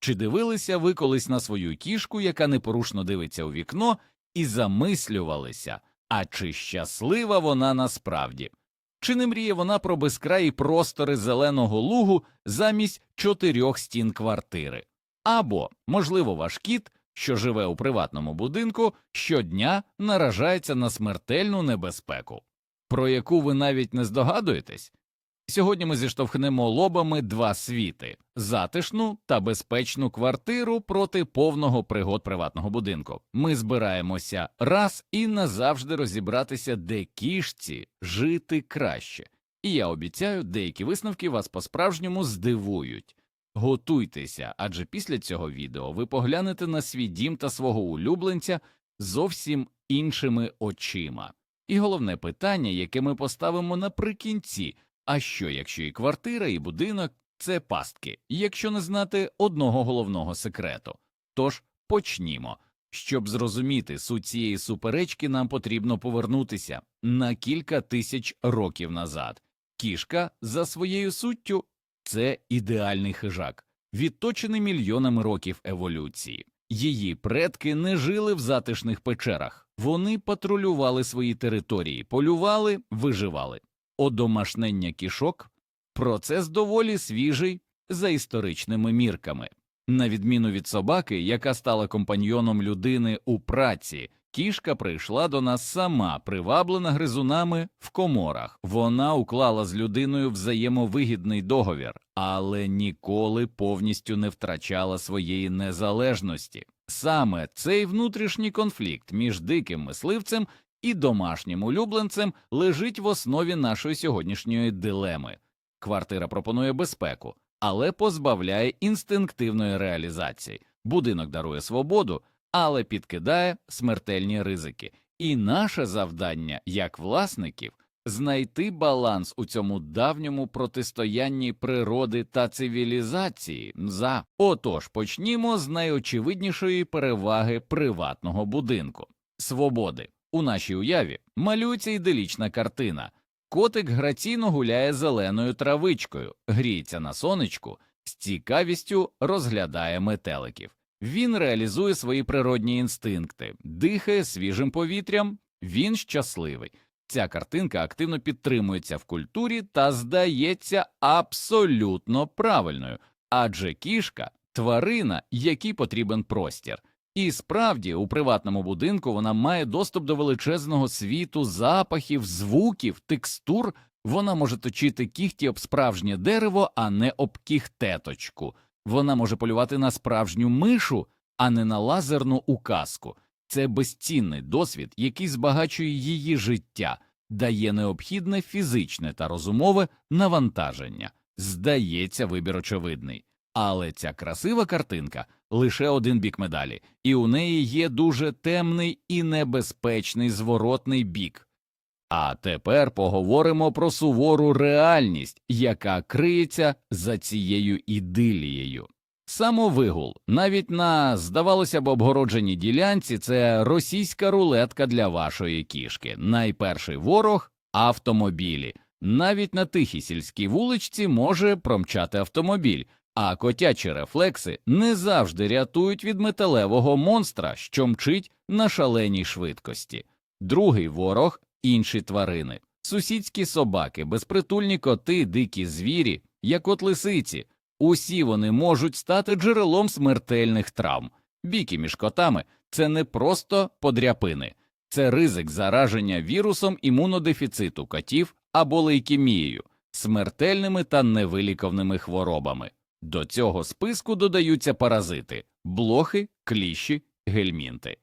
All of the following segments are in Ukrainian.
Чи дивилися ви колись на свою кішку, яка непорушно дивиться у вікно, і замислювалися, а чи щаслива вона насправді? Чи не мріє вона про безкраї простори зеленого лугу замість чотирьох стін квартири? Або, можливо, ваш кіт, що живе у приватному будинку, щодня наражається на смертельну небезпеку, про яку ви навіть не здогадуєтесь? Сьогодні ми зіштовхнемо лобами два світи затишну та безпечну квартиру проти повного пригод приватного будинку. Ми збираємося раз і назавжди розібратися, де кішці жити краще. І я обіцяю, деякі висновки вас по-справжньому здивують. Готуйтеся, адже після цього відео ви поглянете на свій дім та свого улюбленця зовсім іншими очима. І головне питання, яке ми поставимо наприкінці. А що, якщо і квартира, і будинок це пастки, якщо не знати одного головного секрету? Тож почнімо. Щоб зрозуміти суть цієї суперечки, нам потрібно повернутися на кілька тисяч років назад. Кішка за своєю суттю це ідеальний хижак, відточений мільйонами років еволюції. Її предки не жили в затишних печерах, вони патрулювали свої території, полювали, виживали. Одомашнення кішок процес доволі свіжий за історичними мірками. На відміну від собаки, яка стала компаньйоном людини у праці, кішка прийшла до нас сама, приваблена гризунами в коморах. Вона уклала з людиною взаємовигідний договір, але ніколи повністю не втрачала своєї незалежності. Саме цей внутрішній конфлікт між диким мисливцем і домашнім улюбленцем лежить в основі нашої сьогоднішньої дилеми. Квартира пропонує безпеку, але позбавляє інстинктивної реалізації. Будинок дарує свободу, але підкидає смертельні ризики. І наше завдання, як власників, знайти баланс у цьому давньому протистоянні природи та цивілізації. За отож почнімо з найочевиднішої переваги приватного будинку свободи. У нашій уяві малюється іделічна картина. Котик граційно гуляє зеленою травичкою, гріється на сонечку, з цікавістю розглядає метеликів. Він реалізує свої природні інстинкти, дихає свіжим повітрям, він щасливий. Ця картинка активно підтримується в культурі та здається абсолютно правильною, адже кішка тварина, якій потрібен простір. І справді у приватному будинку вона має доступ до величезного світу запахів, звуків, текстур. Вона може точити кіхті об справжнє дерево, а не об кіхтеточку. Вона може полювати на справжню мишу, а не на лазерну указку. Це безцінний досвід, який збагачує її життя, дає необхідне фізичне та розумове навантаження. Здається, вибір очевидний. Але ця красива картинка лише один бік медалі, і у неї є дуже темний і небезпечний зворотний бік. А тепер поговоримо про сувору реальність, яка криється за цією ідилією. Самовигул, навіть на, здавалося б, обгородженій ділянці, це російська рулетка для вашої кішки. Найперший ворог автомобілі. Навіть на тихій сільській вуличці може промчати автомобіль, а котячі рефлекси не завжди рятують від металевого монстра, що мчить на шаленій швидкості. Другий ворог інші тварини, сусідські собаки, безпритульні коти, дикі звірі, як от лисиці. Усі вони можуть стати джерелом смертельних травм. Біки між котами це не просто подряпини, це ризик зараження вірусом імунодефіциту котів або лейкемією, смертельними та невиліковними хворобами. До цього списку додаються паразити блохи, кліщі, гельмінти.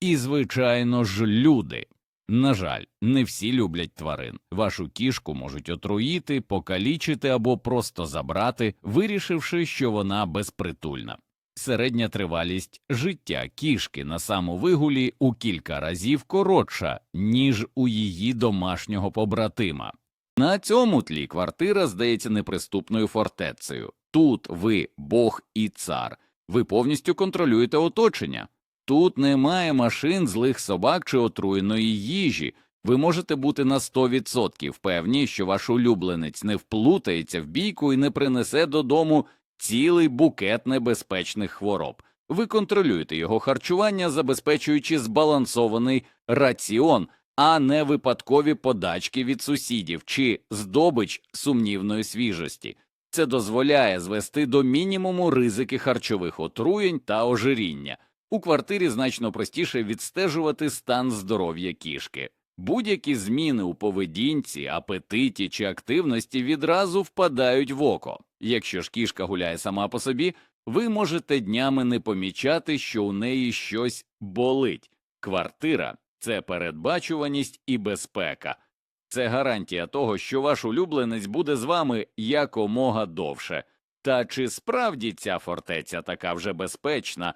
І, звичайно ж, люди. На жаль, не всі люблять тварин. Вашу кішку можуть отруїти, покалічити або просто забрати, вирішивши, що вона безпритульна. Середня тривалість життя кішки на самовигулі у кілька разів коротша, ніж у її домашнього побратима. На цьому тлі квартира здається неприступною фортецею. Тут ви Бог і цар, ви повністю контролюєте оточення. Тут немає машин, злих собак чи отруєної їжі. Ви можете бути на 100% певні, що ваш улюбленець не вплутається в бійку і не принесе додому цілий букет небезпечних хвороб. Ви контролюєте його харчування, забезпечуючи збалансований раціон, а не випадкові подачки від сусідів чи здобич сумнівної свіжості. Це дозволяє звести до мінімуму ризики харчових отруєнь та ожиріння. У квартирі значно простіше відстежувати стан здоров'я кішки. Будь-які зміни у поведінці, апетиті чи активності відразу впадають в око. Якщо ж кішка гуляє сама по собі, ви можете днями не помічати, що у неї щось болить. Квартира це передбачуваність і безпека. Це гарантія того, що ваш улюбленець буде з вами якомога довше. Та чи справді ця фортеця така вже безпечна?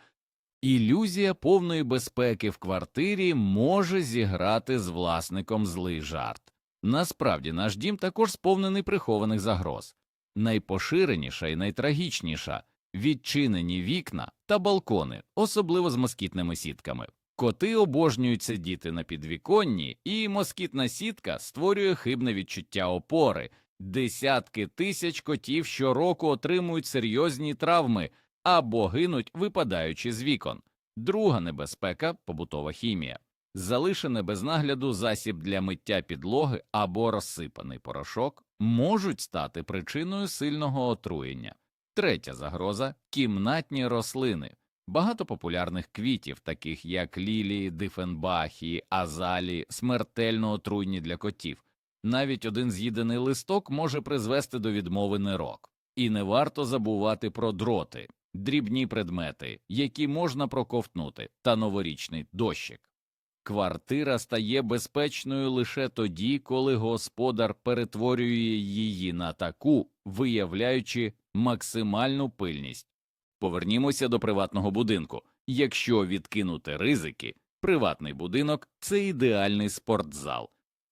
Ілюзія повної безпеки в квартирі може зіграти з власником злий жарт. Насправді наш дім також сповнений прихованих загроз. Найпоширеніша і найтрагічніша відчинені вікна та балкони, особливо з москітними сітками. Коти обожнюють сидіти на підвіконні, і москітна сітка створює хибне відчуття опори. Десятки тисяч котів щороку отримують серйозні травми або гинуть, випадаючи з вікон. Друга небезпека побутова хімія. Залишене без нагляду засіб для миття підлоги або розсипаний порошок можуть стати причиною сильного отруєння. Третя загроза кімнатні рослини. Багато популярних квітів, таких як лілії, дифенбахії, азалії, смертельно отруйні для котів. Навіть один з'їдений листок може призвести до відмови нирок. І не варто забувати про дроти, дрібні предмети, які можна проковтнути, та новорічний дощик. Квартира стає безпечною лише тоді, коли господар перетворює її на таку, виявляючи максимальну пильність. Повернімося до приватного будинку. Якщо відкинути ризики, приватний будинок це ідеальний спортзал.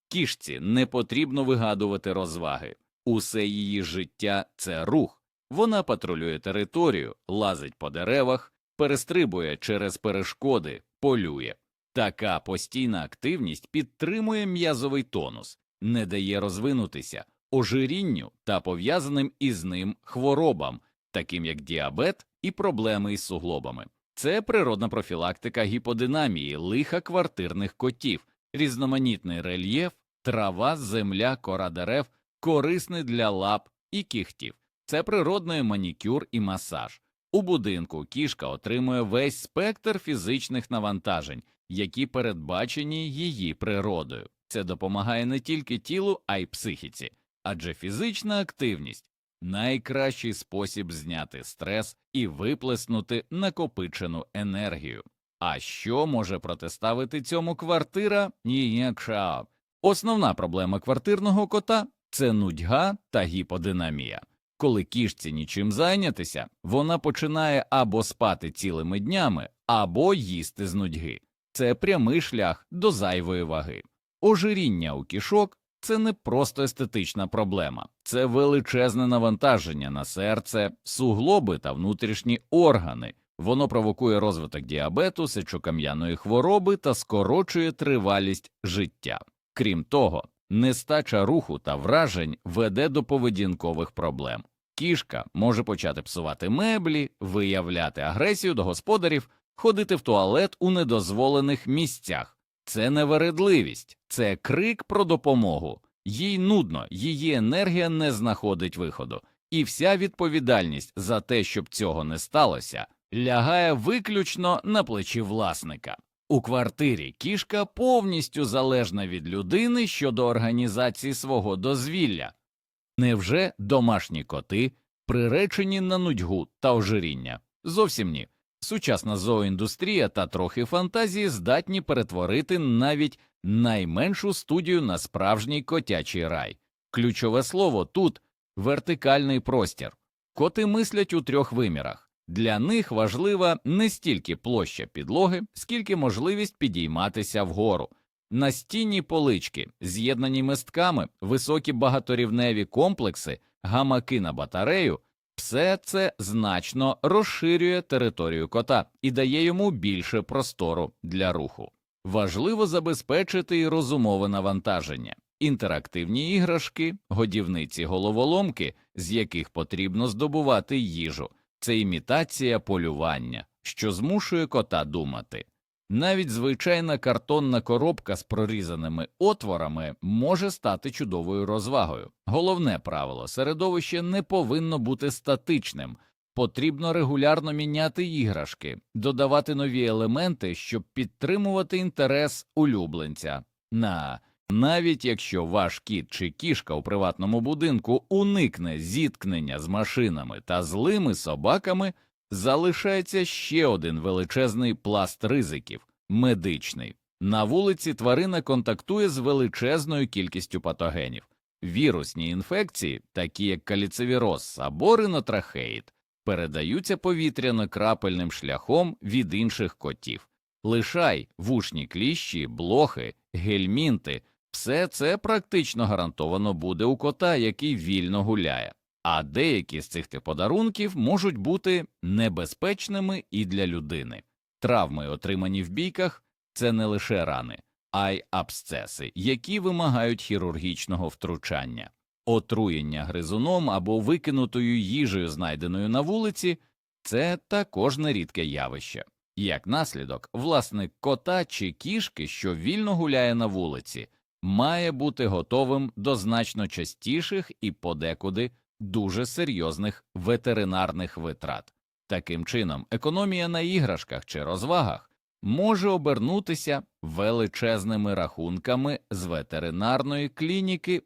Кішці не потрібно вигадувати розваги. Усе її життя це рух. Вона патрулює територію, лазить по деревах, перестрибує через перешкоди, полює. Така постійна активність підтримує м'язовий тонус, не дає розвинутися ожирінню та пов'язаним із ним хворобам, таким як діабет і проблеми із суглобами. Це природна профілактика гіподинамії, лиха квартирних котів, різноманітний рельєф, трава, земля, кора дерев, корисний для лап і кігтів. Це природний манікюр і масаж. У будинку кішка отримує весь спектр фізичних навантажень, які передбачені її природою. Це допомагає не тільки тілу, а й психіці, адже фізична активність найкращий спосіб зняти стрес і виплеснути накопичену енергію. А що може протиставити цьому квартира? Ніякша. Основна проблема квартирного кота це нудьга та гіподинамія. Коли кішці нічим зайнятися, вона починає або спати цілими днями, або їсти з нудьги. Це прямий шлях до зайвої ваги. Ожиріння у кішок це не просто естетична проблема, це величезне навантаження на серце, суглоби та внутрішні органи. Воно провокує розвиток діабету, сечокам'яної хвороби та скорочує тривалість життя. Крім того, нестача руху та вражень веде до поведінкових проблем. Кішка може почати псувати меблі, виявляти агресію до господарів, ходити в туалет у недозволених місцях. Це не вередливість, це крик про допомогу. Їй нудно, її енергія не знаходить виходу, і вся відповідальність за те, щоб цього не сталося, лягає виключно на плечі власника. У квартирі кішка повністю залежна від людини щодо організації свого дозвілля. Невже домашні коти приречені на нудьгу та ожиріння? Зовсім ні. Сучасна зооіндустрія та трохи фантазії здатні перетворити навіть найменшу студію на справжній котячий рай. Ключове слово тут вертикальний простір. Коти мислять у трьох вимірах. Для них важлива не стільки площа підлоги, скільки можливість підійматися вгору. Настінні полички, з'єднані мистками, високі багаторівневі комплекси, гамаки на батарею все це значно розширює територію кота і дає йому більше простору для руху. Важливо забезпечити і розумове навантаження. інтерактивні іграшки, годівниці головоломки, з яких потрібно здобувати їжу, це імітація полювання, що змушує кота думати. Навіть звичайна картонна коробка з прорізаними отворами може стати чудовою розвагою. Головне правило середовище не повинно бути статичним, потрібно регулярно міняти іграшки, додавати нові елементи, щоб підтримувати інтерес улюбленця. На навіть якщо ваш кіт чи кішка у приватному будинку уникне зіткнення з машинами та злими собаками, залишається ще один величезний пласт ризиків медичний. На вулиці тварина контактує з величезною кількістю патогенів. Вірусні інфекції, такі як каліцевіроз або ринотрахеїд, передаються повітряно-крапельним шляхом від інших котів. Лишай, вушні кліщі, блохи, гельмінти все це практично гарантовано буде у кота, який вільно гуляє, а деякі з цих подарунків можуть бути небезпечними і для людини. Травми, отримані в бійках, це не лише рани, а й абсцеси, які вимагають хірургічного втручання. Отруєння гризуном або викинутою їжею, знайденою на вулиці, це також нерідке явище. Як наслідок, власник кота чи кішки, що вільно гуляє на вулиці, має бути готовим до значно частіших і подекуди дуже серйозних ветеринарних витрат. Таким чином, економія на іграшках чи розвагах може обернутися величезними рахунками з ветеринарної клініки.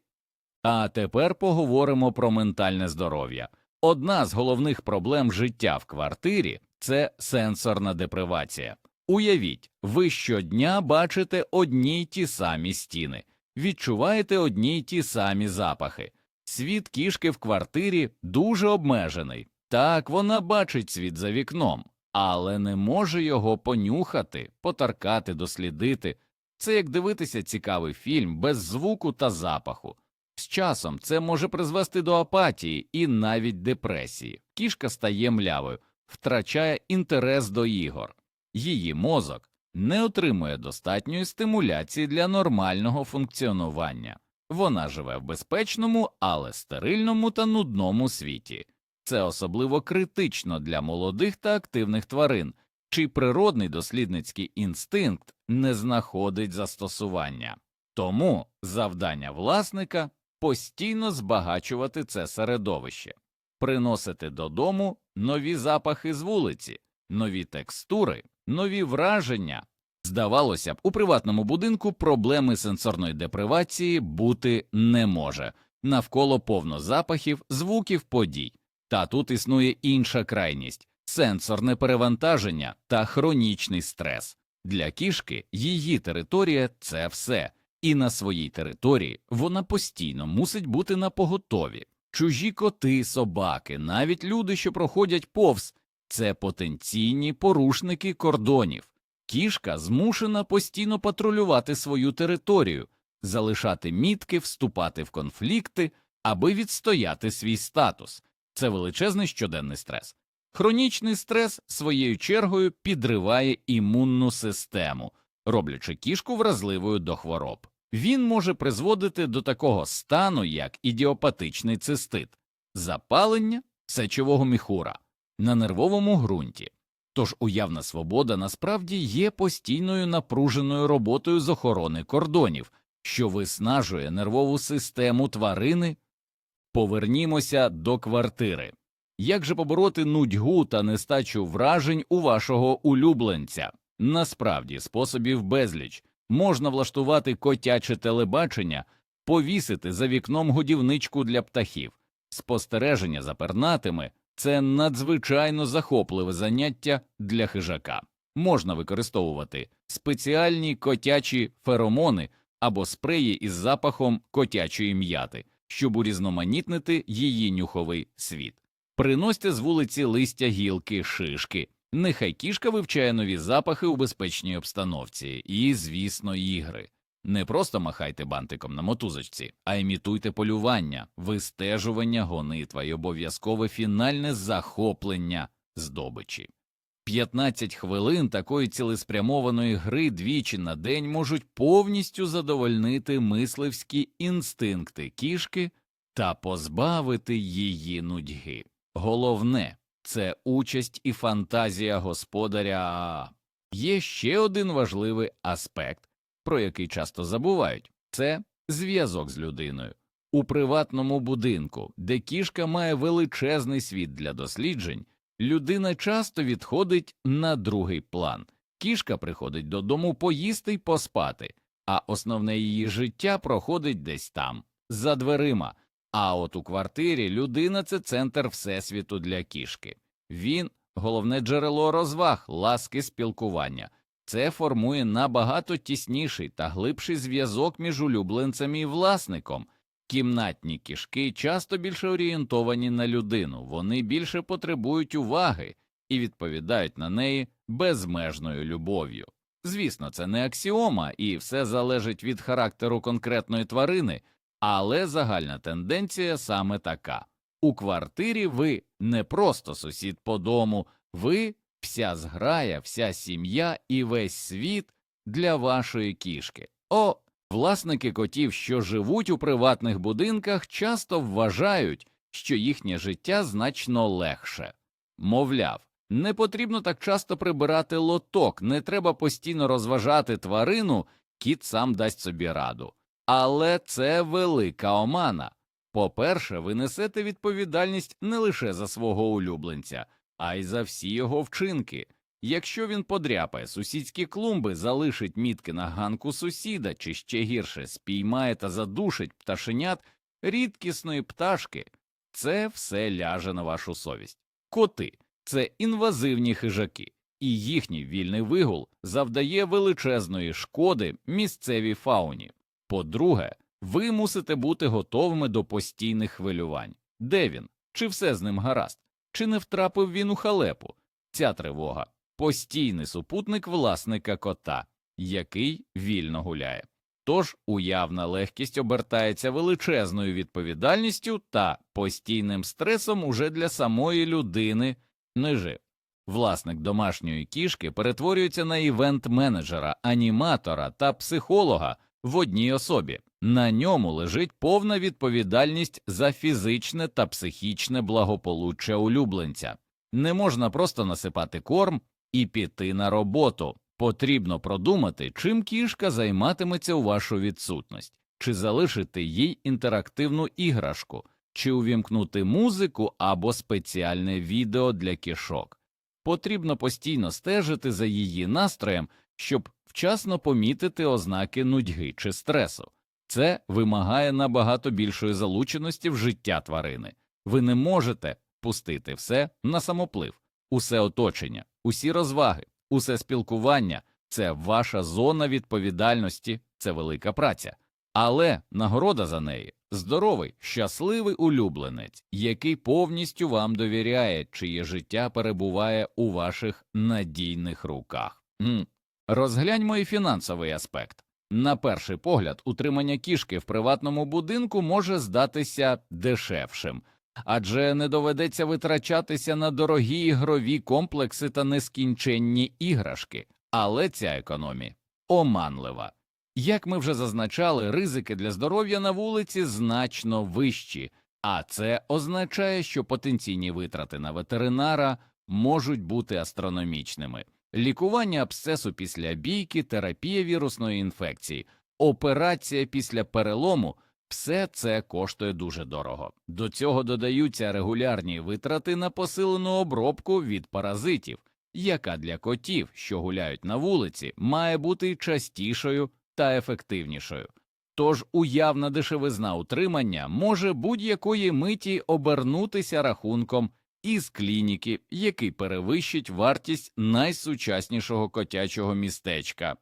А тепер поговоримо про ментальне здоров'я. Одна з головних проблем життя в квартирі це сенсорна депривація. Уявіть, ви щодня бачите одні й ті самі стіни, відчуваєте одні й ті самі запахи. Світ кішки в квартирі дуже обмежений. Так, вона бачить світ за вікном, але не може його понюхати, потаркати, дослідити. Це як дивитися цікавий фільм без звуку та запаху. З часом це може призвести до апатії і навіть депресії. Кішка стає млявою, втрачає інтерес до ігор. Її мозок не отримує достатньої стимуляції для нормального функціонування. Вона живе в безпечному, але стерильному та нудному світі. Це особливо критично для молодих та активних тварин, чий природний дослідницький інстинкт не знаходить застосування. Тому завдання власника постійно збагачувати це середовище, приносити додому нові запахи з вулиці, нові текстури, нові враження. Здавалося б, у приватному будинку проблеми сенсорної депривації бути не може навколо повно запахів, звуків подій. Та тут існує інша крайність сенсорне перевантаження та хронічний стрес. Для кішки її територія це все, і на своїй території вона постійно мусить бути на поготові. Чужі коти, собаки, навіть люди, що проходять повз, це потенційні порушники кордонів. Кішка змушена постійно патрулювати свою територію, залишати мітки, вступати в конфлікти, аби відстояти свій статус. Це величезний щоденний стрес. Хронічний стрес своєю чергою підриває імунну систему, роблячи кішку вразливою до хвороб. Він може призводити до такого стану, як ідіопатичний цистит, запалення сечового міхура на нервовому ґрунті. Тож уявна свобода насправді є постійною напруженою роботою з охорони кордонів, що виснажує нервову систему тварини. Повернімося до квартири. Як же побороти нудьгу та нестачу вражень у вашого улюбленця? Насправді, способів безліч можна влаштувати котяче телебачення, повісити за вікном годівничку для птахів, спостереження за пернатими це надзвичайно захопливе заняття для хижака. Можна використовувати спеціальні котячі феромони або спреї із запахом котячої м'яти, щоб урізноманітнити її нюховий світ. Приносьте з вулиці листя гілки, шишки. Нехай кішка вивчає нові запахи у безпечній обстановці і, звісно, ігри. Не просто махайте бантиком на мотузочці, а імітуйте полювання, вистежування, гонитва і обов'язкове фінальне захоплення здобичі. 15 хвилин такої цілеспрямованої гри двічі на день можуть повністю задовольнити мисливські інстинкти кішки та позбавити її нудьги. Головне це участь і фантазія господаря. Є ще один важливий аспект, про який часто забувають це зв'язок з людиною. У приватному будинку, де кішка має величезний світ для досліджень, людина часто відходить на другий план. Кішка приходить додому поїсти й поспати, а основне її життя проходить десь там, за дверима. А от у квартирі людина це центр всесвіту для кішки. Він головне джерело розваг, ласки спілкування. Це формує набагато тісніший та глибший зв'язок між улюбленцем і власником. Кімнатні кішки часто більше орієнтовані на людину, вони більше потребують уваги і відповідають на неї безмежною любов'ю. Звісно, це не аксіома, і все залежить від характеру конкретної тварини, але загальна тенденція саме така. У квартирі ви не просто сусід по дому, ви вся зграя, вся сім'я і весь світ для вашої кішки. О, власники котів, що живуть у приватних будинках, часто вважають, що їхнє життя значно легше. Мовляв, не потрібно так часто прибирати лоток, не треба постійно розважати тварину, кіт сам дасть собі раду. Але це велика омана. По-перше, ви несете відповідальність не лише за свого улюбленця, а й за всі його вчинки. Якщо він подряпає сусідські клумби, залишить мітки на ганку сусіда чи ще гірше спіймає та задушить пташенят рідкісної пташки, це все ляже на вашу совість. Коти це інвазивні хижаки, і їхній вільний вигул завдає величезної шкоди місцевій фауні. По-друге, ви мусите бути готовими до постійних хвилювань. Де він? Чи все з ним гаразд? Чи не втрапив він у халепу? Ця тривога постійний супутник власника кота, який вільно гуляє. Тож уявна легкість обертається величезною відповідальністю та постійним стресом уже для самої людини нежив. Власник домашньої кішки перетворюється на івент-менеджера, аніматора та психолога в одній особі. На ньому лежить повна відповідальність за фізичне та психічне благополуччя улюбленця. Не можна просто насипати корм і піти на роботу. Потрібно продумати, чим кішка займатиметься у вашу відсутність, чи залишити їй інтерактивну іграшку, чи увімкнути музику або спеціальне відео для кішок. Потрібно постійно стежити за її настроєм, щоб вчасно помітити ознаки нудьги чи стресу. Це вимагає набагато більшої залученості в життя тварини. Ви не можете пустити все на самоплив, усе оточення, усі розваги, усе спілкування це ваша зона відповідальності, це велика праця. Але нагорода за неї здоровий, щасливий улюбленець, який повністю вам довіряє, чиє життя перебуває у ваших надійних руках. Розгляньмо і фінансовий аспект. На перший погляд, утримання кішки в приватному будинку може здатися дешевшим, адже не доведеться витрачатися на дорогі ігрові комплекси та нескінченні іграшки, але ця економія оманлива. Як ми вже зазначали, ризики для здоров'я на вулиці значно вищі, а це означає, що потенційні витрати на ветеринара можуть бути астрономічними. Лікування абсцесу після бійки, терапія вірусної інфекції, операція після перелому все це коштує дуже дорого. До цього додаються регулярні витрати на посилену обробку від паразитів, яка для котів, що гуляють на вулиці, має бути частішою та ефективнішою. Тож уявна дешевизна утримання може будь-якої миті обернутися рахунком із клініки, який перевищить вартість найсучаснішого котячого містечка.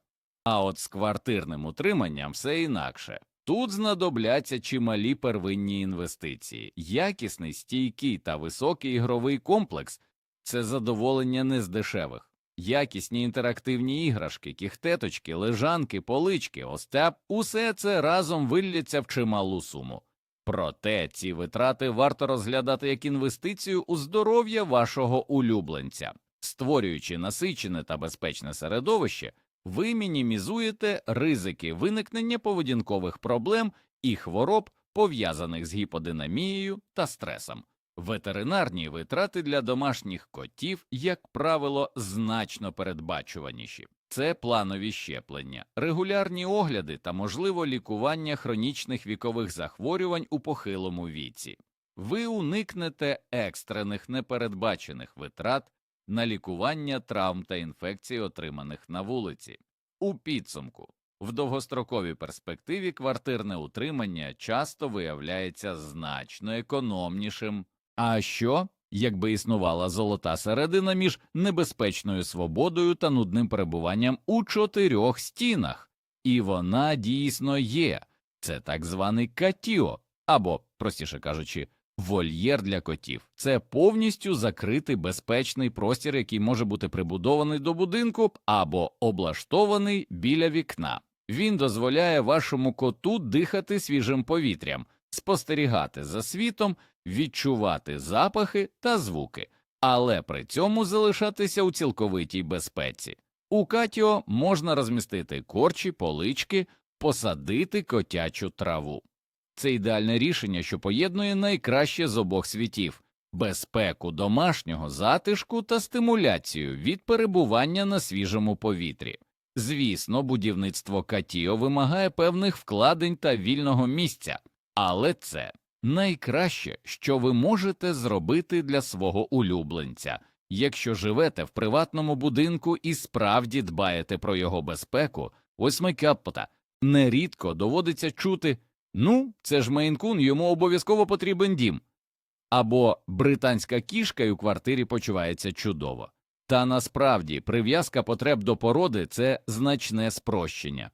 А от з квартирним утриманням все інакше. Тут знадобляться чималі первинні інвестиції, якісний, стійкий та високий ігровий комплекс це задоволення не з дешевих, якісні інтерактивні іграшки, кіхтеточки, лежанки, полички, остеп усе це разом вилляться в чималу суму. Проте ці витрати варто розглядати як інвестицію у здоров'я вашого улюбленця. Створюючи насичене та безпечне середовище, ви мінімізуєте ризики виникнення поведінкових проблем і хвороб, пов'язаних з гіподинамією та стресом. Ветеринарні витрати для домашніх котів, як правило, значно передбачуваніші. Це планові щеплення, регулярні огляди та, можливо, лікування хронічних вікових захворювань у похилому віці. Ви уникнете екстрених непередбачених витрат на лікування травм та інфекцій, отриманих на вулиці. У підсумку, в довгостроковій перспективі квартирне утримання часто виявляється значно економнішим. А що, якби існувала золота середина між небезпечною свободою та нудним перебуванням у чотирьох стінах? І вона дійсно є. Це так званий катіо, або, простіше кажучи, Вольєр для котів це повністю закритий безпечний простір, який може бути прибудований до будинку або облаштований біля вікна. Він дозволяє вашому коту дихати свіжим повітрям, спостерігати за світом, відчувати запахи та звуки, але при цьому залишатися у цілковитій безпеці. У катіо можна розмістити корчі, полички, посадити котячу траву. Це ідеальне рішення, що поєднує найкраще з обох світів безпеку домашнього затишку та стимуляцію від перебування на свіжому повітрі. Звісно, будівництво Катіо вимагає певних вкладень та вільного місця, але це найкраще, що ви можете зробити для свого улюбленця, якщо живете в приватному будинку і справді дбаєте про його безпеку, ось майкапота нерідко доводиться чути. Ну, це ж Мейнкун, йому обов'язково потрібен дім. Або британська кішка у квартирі почувається чудово. Та насправді прив'язка потреб до породи це значне спрощення.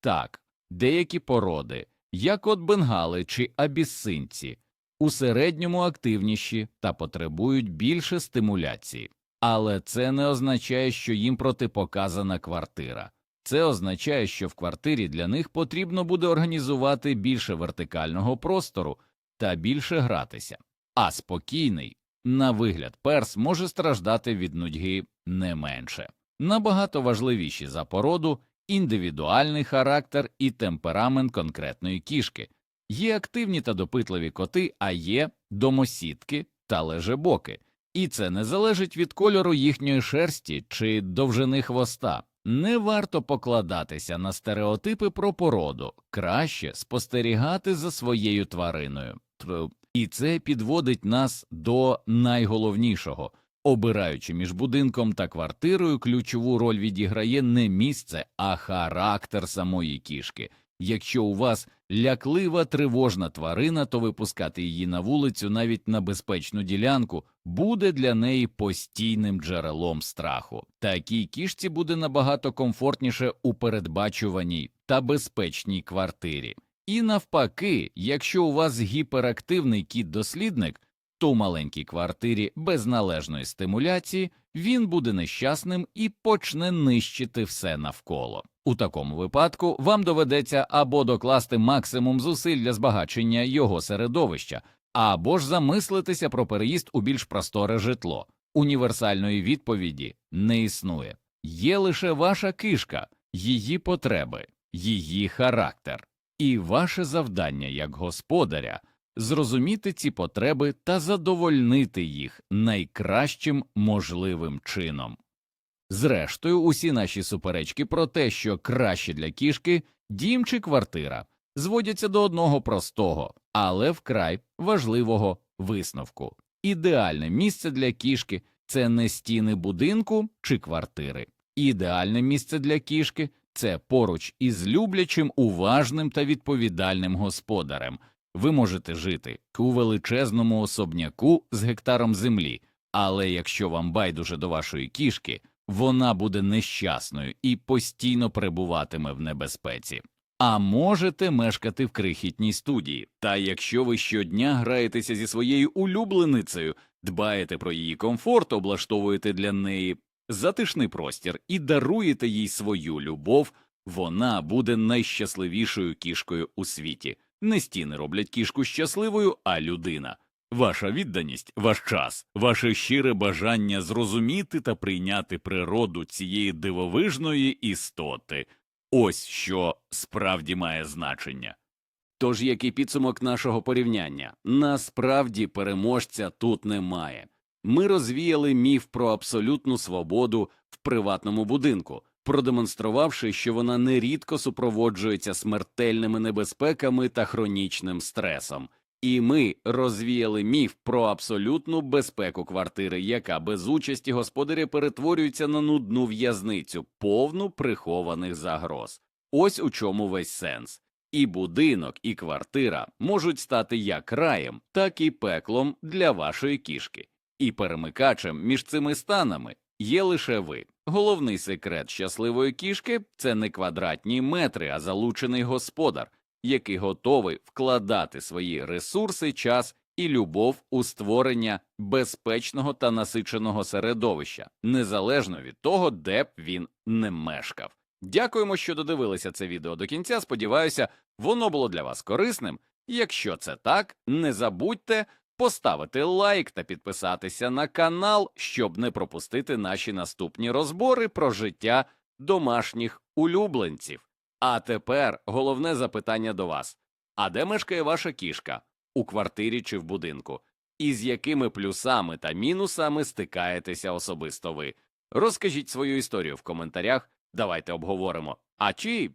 Так, деякі породи, як от бенгали чи абісинці, у середньому активніші та потребують більше стимуляції, але це не означає, що їм протипоказана квартира. Це означає, що в квартирі для них потрібно буде організувати більше вертикального простору та більше гратися, а спокійний, на вигляд, перс може страждати від нудьги не менше. Набагато важливіші за породу індивідуальний характер і темперамент конкретної кішки. Є активні та допитливі коти, а є домосідки та лежебоки, і це не залежить від кольору їхньої шерсті чи довжини хвоста. Не варто покладатися на стереотипи про породу, краще спостерігати за своєю твариною. І це підводить нас до найголовнішого. Обираючи між будинком та квартирою, ключову роль відіграє не місце, а характер самої кішки. Якщо у вас ляклива тривожна тварина, то випускати її на вулицю навіть на безпечну ділянку буде для неї постійним джерелом страху. Такій кішці буде набагато комфортніше у передбачуваній та безпечній квартирі. І навпаки, якщо у вас гіперактивний кіт-дослідник, то у маленькій квартирі без належної стимуляції він буде нещасним і почне нищити все навколо. У такому випадку вам доведеться або докласти максимум зусиль для збагачення його середовища, або ж замислитися про переїзд у більш просторе житло. Універсальної відповіді не існує. Є лише ваша кишка, її потреби, її характер, і ваше завдання як господаря зрозуміти ці потреби та задовольнити їх найкращим можливим чином. Зрештою, усі наші суперечки про те, що краще для кішки дім чи квартира, зводяться до одного простого, але вкрай важливого висновку. Ідеальне місце для кішки це не стіни будинку чи квартири. Ідеальне місце для кішки це поруч із люблячим, уважним та відповідальним господарем. Ви можете жити у величезному особняку з гектаром землі, але якщо вам байдуже до вашої кішки, вона буде нещасною і постійно перебуватиме в небезпеці. А можете мешкати в крихітній студії. Та якщо ви щодня граєтеся зі своєю улюбленицею, дбаєте про її комфорт, облаштовуєте для неї затишний простір і даруєте їй свою любов, вона буде найщасливішою кішкою у світі. Не стіни роблять кішку щасливою, а людина. Ваша відданість, ваш час, ваше щире бажання зрозуміти та прийняти природу цієї дивовижної істоти ось що справді має значення. Тож який підсумок нашого порівняння? Насправді переможця тут немає. Ми розвіяли міф про абсолютну свободу в приватному будинку, продемонструвавши, що вона нерідко супроводжується смертельними небезпеками та хронічним стресом. І ми розвіяли міф про абсолютну безпеку квартири, яка без участі господаря перетворюється на нудну в'язницю, повну прихованих загроз. Ось у чому весь сенс. І будинок, і квартира можуть стати як раєм, так і пеклом для вашої кішки. І перемикачем між цими станами є лише ви. Головний секрет щасливої кішки це не квадратні метри, а залучений господар, який готовий вкладати свої ресурси, час і любов у створення безпечного та насиченого середовища, незалежно від того, де б він не мешкав. Дякуємо, що додивилися це відео до кінця. Сподіваюся, воно було для вас корисним. Якщо це так, не забудьте поставити лайк та підписатися на канал, щоб не пропустити наші наступні розбори про життя домашніх улюбленців. А тепер головне запитання до вас: а де мешкає ваша кішка? У квартирі чи в будинку? І з якими плюсами та мінусами стикаєтеся особисто ви? Розкажіть свою історію в коментарях, давайте обговоримо. А чи